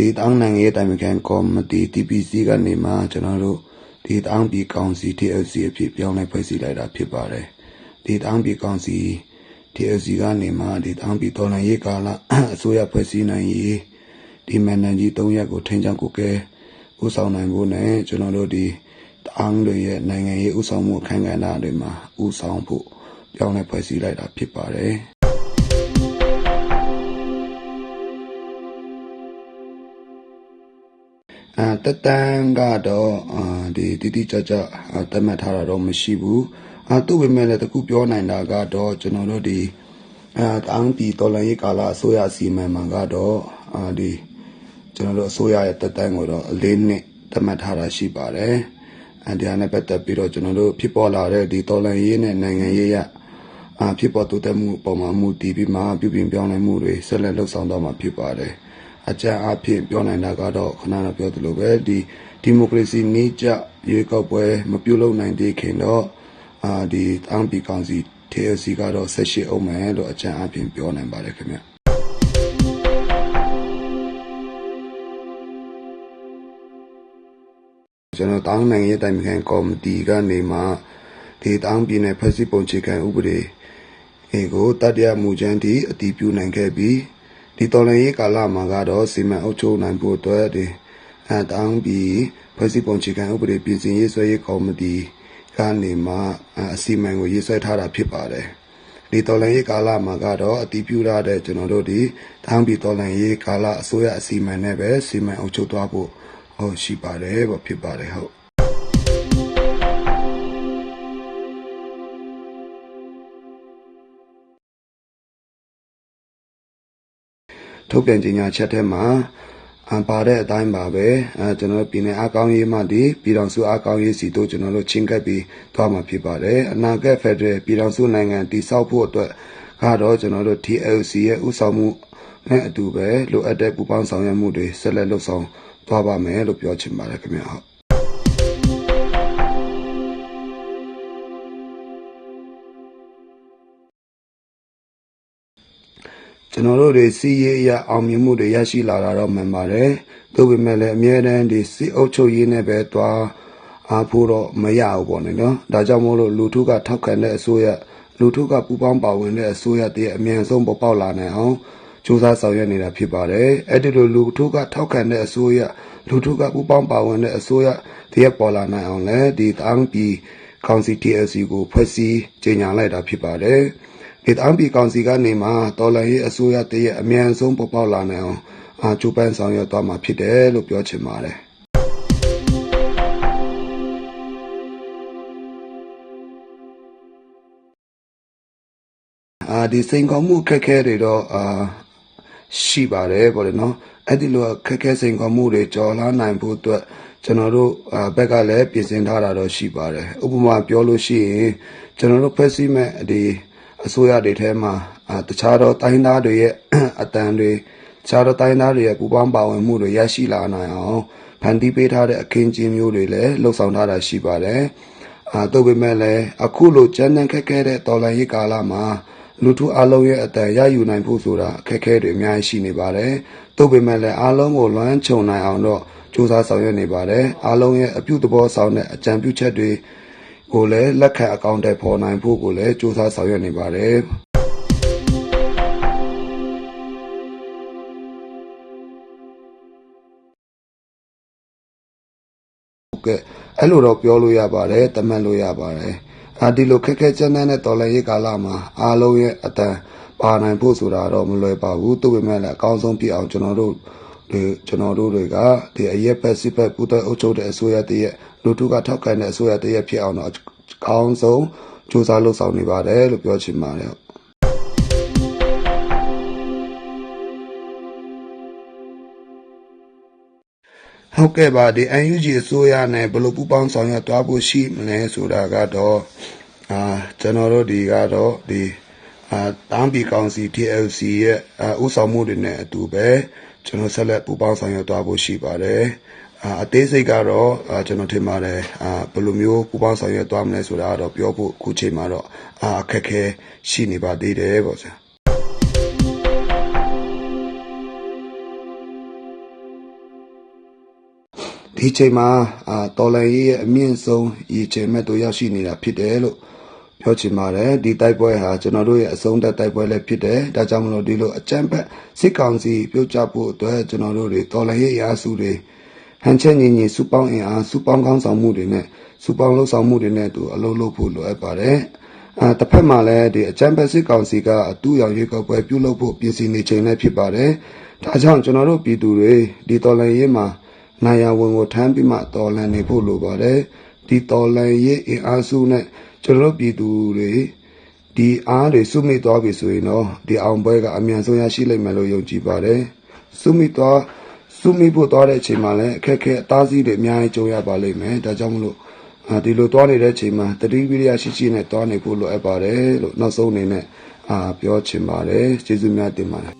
ဒီတောင်းနိုင်ငံရေးတိုင်ပင်ခံကော်မတီ TPC ကနေမှကျွန်တော်တို့ဒီတောင်းပြည်ကောင်စီ TLC အဖြစ်ပြောင်းလဲဖွဲ့စည်းလိုက်တာဖြစ်ပါတယ်ဒီတောင်းပြည်ကောင်စီ TLC ကနေမှဒီတောင်းပြည်တော်လှန်ရေးကာလအစိုးရဖွဲ့စည်းနိုင်ရေးဒီမန်နန်ကြီး၃ရက်ကိုထိန်းချောင်းကိုကဲဥဆောင်နိုင်ဖို့နဲ့ကျွန်တော်တို့ဒီတောင်းတွေရဲ့နိုင်ငံရေးဥဆောင်မှုအခမ်းကဏ္ဍတွေမှာဥဆောင်ဖို့ပြောင်းလဲဖွဲ့စည်းလိုက်တာဖြစ်ပါတယ် အဲတက်တန်ကတော့အာဒီတိတိကျကျအာသတ်မှတ်ထားတာတော့မရှိဘူးအာသူ့ပေမဲ့လည်းတခုပြောနိုင်တာကတော့ကျွန်တော်တို့ဒီအာတောင်းပြည်တော်လှန်ရေးကာလအစိုးရအစီအမံမှာကတော့အာဒီကျွန်တော်တို့အစိုးရရဲ့တက်တန်ကိုတော့အလေးနှစ်သတ်မှတ်ထားတာရှိပါတယ်အဲဒီဟာနဲ့ပတ်သက်ပြီးတော့ကျွန်တော်တို့ဖြစ်ပေါ်လာတဲ့ဒီတော်လှန်ရေးနဲ့နိုင်ငံရေးရအာဖြစ်ပေါ်တိုးတက်မှုပုံမှန်မှုတည်ပြီးမှပြုပြင်ပြောင်းလဲမှုတွေဆက်လက်လှုပ်ဆောင်တော့မှာဖြစ်ပါတယ် အကြံအဖြစ်ပြောနိုင်တာကတော့ခဏတော့ပြောသလိုပဲဒီဒီမိုကရေစီနည်းကျရွေးကောက်ပွဲမပြုလုပ်နိုင်သေးခင်တော့အာဒီတောင်းပီကောင်စီ TLC ကတော့ဆက်ရှိအောင်မယ်လို့အကြံအဖြစ်ပြောနိုင်ပါတယ်ခင်ဗျကျွန်တော်တောင်းနိုင်ငံရေးတိုင်ပင်ခံကော်မတီကနေမှဒီတောင်းပြည်နယ်ဖွဲ့စည်းပုံခြေခံဥပဒေအေကိုတတိယမူချမ်းတီအတည်ပြုနိုင်ခဲ့ပြီး ဒီတော်လှန်ရေးကာလမှာကတော့စီမံအုပ်ချုပ်နိုင်ဖို့အတွက်ဒီအတောင်းပြီးဖွဲ့စည်းပုံခြေခံဥပဒေပြင်ဆင်ရေးဆွဲရေးကော်မတီကနေမှအစီအမံကိုရေးဆွဲထားတာဖြစ်ပါတယ်ဒီတော်လှန်ရေးကာလမှာကတော့အတည်ပြုရတဲ့ကျွန်တော်တို့ဒီတောင်းပြီးတော်လှန်ရေးကာလအစိုးရအစီအမံနဲ့ပဲစီမံအုပ်ချုပ်သွားဖို့ဟုတ်ရှိပါတယ်ပေါ့ဖြစ်ပါတယ်ဟုတ် ထုတ်ပြန်ကြေညာချက်ထဲမှာအပါတဲ့အတိုင်းပါပဲအဲကျွန်တော်ပြည်နယ်အကောင်းရေးမှဒီပြည်တော်စုအကောင်းရေးစီတို့ကျွန်တော်တို့ချင်းကပ်ပြီးသွားမှာဖြစ်ပါတယ်အနာဂတ်ဖက်ဒရယ်ပြည်တော်စုနိုင်ငံတည်ဆောက်ဖို့အတွက်ကတော့ကျွန်တော်တို့ TLC ရဲ့ဥဆောင်မှုနဲ့အတူပဲလိုအပ်တဲ့ပူးပေါင်းဆောင်ရွက်မှုတွေဆက်လက်လုပ်ဆောင်သွားပါမယ်လို့ပြောချင်ပါတယ်ခင်ဗျာဟုတ် ကျွန်တော်တို့တွေစီးရေးအရအောင်မြင်မှုတွေရရှိလာတာတော့မှန်ပါတယ်။သို့ပေမဲ့လည်းအမြဲတမ်းဒီစီအုပ်ချုပ်ရေးနဲ့ပဲသွားအားဖို့တော့မရဘူးပေါ့နော်။ဒါကြောင့်မို့လို့လူထုကထောက်ခံတဲ့အစိုးရလူထုကပူပေါင်းပါဝင်တဲ့အစိုးရတည်းအမြန်ဆုံးပေါ်ပေါက်လာနိုင်အောင်စူးစမ်းဆောင်ရွက်နေတာဖြစ်ပါတယ်။အဲ့ဒီလိုလူထုကထောက်ခံတဲ့အစိုးရလူထုကပူပေါင်းပါဝင်တဲ့အစိုးရတည်းပေါ်လာနိုင်အောင်လည်းဒီတောင်းပြီးကောင်စီ TLC ကိုဖွဲ့စည်းကြေညာလိုက်တာဖြစ်ပါတယ်။ ဒေသအပီကောင်စီကနေမှတော်လှန်ရေးအစိုးရတည်းရဲ့အမြန်ဆုံးပေါ်ပေါက်လာနိုင်အောင်အာကျူပန်းဆောင်ရွက်သွားမှာဖြစ်တယ်လို့ပြောချင်ပါတယ်အာဒီစိန်ခေါ်မှုခက်ခဲတွေတော့အာရှိပါတယ်ပေါ့လေနော်အဲ့ဒီလိုခက်ခဲစိန်ခေါ်မှုတွေကြော်လာနိုင်ဖို့အတွက်ကျွန်တော်တို့ဘက်ကလည်းပြင်ဆင်ထားတာတော့ရှိပါတယ်ဥပမာပြောလို့ရှိရင်ကျွန်တော်တို့ဖွဲ့စည်းမဲ့ဒီ အစိုးရတွေထဲမှာတခြားသောတိုင်းသားတွေရဲ့အတန်တွေတခြားသောတိုင်းသားတွေရဲ့ပူပေါင်းပါဝင်မှုတွေရရှိလာနိုင်အောင်ဖန်တီးပေးထားတဲ့အခင်းကျင်းမျိုးတွေလည်းလှုပ်ဆောင်ထားတာရှိပါတယ်။အာတို့ပေမဲ့လည်းအခုလိုကြမ်းတမ်းခက်ခဲတဲ့တော်လှန်ရေးကာလမှာလူထုအလုံးရဲ့အတန်ရယူနိုင်ဖို့ဆိုတာအခက်အခဲတွေအများကြီးရှိနေပါတယ်။တို့ပေမဲ့လည်းအားလုံးကိုလွှမ်းခြုံနိုင်အောင်တော့စူးစမ်းဆောင်ရွက်နေပါတယ်။အားလုံးရဲ့အပြုသဘောဆောင်တဲ့အကြံပြုချက်တွေ ကိုလည်းလက်ခံအကောင့်တွေပေါ်နိုင်ဖို့ကိုလည်းစူးစမ်းဆောင်ရွက်နေပါတယ်ကဲအဲ့လိုတော့ပြောလို့ရပါတယ်တမန်လို့ရပါတယ်အာဒီလိုခက်ခဲကြမ်းတမ်းတဲ့တော်လှန်ရေးကာလမှာအားလုံးရဲ့အတန်ပါနိုင်ဖို့ဆိုတာတော့မလွယ်ပါဘူးသူ့ပေမဲ့လည်းအကောင်းဆုံးဖြစ်အောင်ကျွန်တော်တို့ ဒီကျွန်တော်တို့တွေကဒီအရက်ဖက်စစ်ဖက်ပူးတဲ့အုပ်ချုပ်တဲ့အစိုးရတည်းရဲ့လူထုကထောက်ခံတဲ့အစိုးရတည်းရဲ့ဖြစ်အောင်တော့အကောင်းဆုံးစူးစမ်းလှုပ်ဆောင်နေပါတယ်လို့ပြောချင်ပါတယ်ဟုတ်ကဲ့ပါဒီ UNG အစိုးရနဲ့ဘယ်လိုပူးပေါင်းဆောင်ရွက်သွားဖို့ရှိမလဲဆိုတာကတော့အာကျွန်တော်တို့ဒီကတော့ဒီအာတမ်ပီကောင်စီ TLC ရဲ့ဥဆောင်မှုတွေနဲ့အတူပဲ ကျွန်တော်ဆက်လက်ပူးပေါင်းဆောင်ရွက်သွားဖို့ရှိပါတယ်အသေးစိတ်ကတော့ကျွန်တော်ထင်ပါတယ်ဘယ်လိုမျိုးပူပေါင်းဆောင်ရွက်သွားမလဲဆိုတာတော့ပြောဖို့အခုချိန်မှာတော့အခက်ခဲရှိနေပါသေးတယ်ပေါ့ဆရာဒီချိန်မှာအာတော်လန်ရေးရဲ့အမြင့်ဆုံးရည်ချိန်မဲ့တို့ရောက်ရှိနေတာဖြစ်တယ်လို့ ပြောချင်ပါတယ်ဒီတိုက်ပွဲဟာကျွန်တော်တို့ရဲ့အဆုံးသက်တိုက်ပွဲလည်းဖြစ်တယ်ဒါကြောင့်မလို့ဒီလိုအကြမ်းဖက်စစ်ကောင်စီပြုတ်ကျဖို့အတွက်ကျွန်တော်တို့တွေတော်လန်ရေးရာစုတွေဟန်ချက်ညီညီစုပေါင်းအင်အားစုပေါင်းကောင်းဆောင်မှုတွေနဲ့စုပေါင်းလှုပ်ဆောင်မှုတွေနဲ့တူအလုပ်လုပ်ဖို့လိုအပ်ပါတယ်အာတစ်ဖက်မှာလည်းဒီအကြမ်းဖက်စစ်ကောင်စီကအတူရောင်ရွေးကောက်ပွဲပြုလုပ်ဖို့ပြင်ဆင်နေချိန်လည်းဖြစ်ပါတယ်ဒါကြောင့်ကျွန်တော်တို့ပြည်သူတွေဒီတော်လန်ရေးမှာနိုင်ရဝင်ကိုထမ်းပြီးမှတော်လန်နေဖို့လိုပါတယ်ဒီတော်လန်ရေးအင်အားစုနဲ့ ကျွန်တော်တို့ပြည်သူတွေဒီအားတွေစုမိသွားပြီဆိုရင်တော့ဒီအောင်ပွဲကအမြန်ဆုံးရရှိလိမ့်မယ်လို့ယုံကြည်ပါတယ်စုမိသွားစုမိဖို့သွားတဲ့အချိန်မှာလည်းအခက်အခဲအသားစီးတွေအများကြီးကြုံရပါလိမ့်မယ်ဒါကြောင့်မလို့အာဒီလိုသွားနေတဲ့အချိန်မှာတတိဝိရိယရှိရှိနဲ့သွားနေဖို့လိုအပ်ပါတယ်လို့နောက်ဆုံးအနေနဲ့အာပြောချင်ပါတယ်ကျေးဇူးများတင်ပါတယ်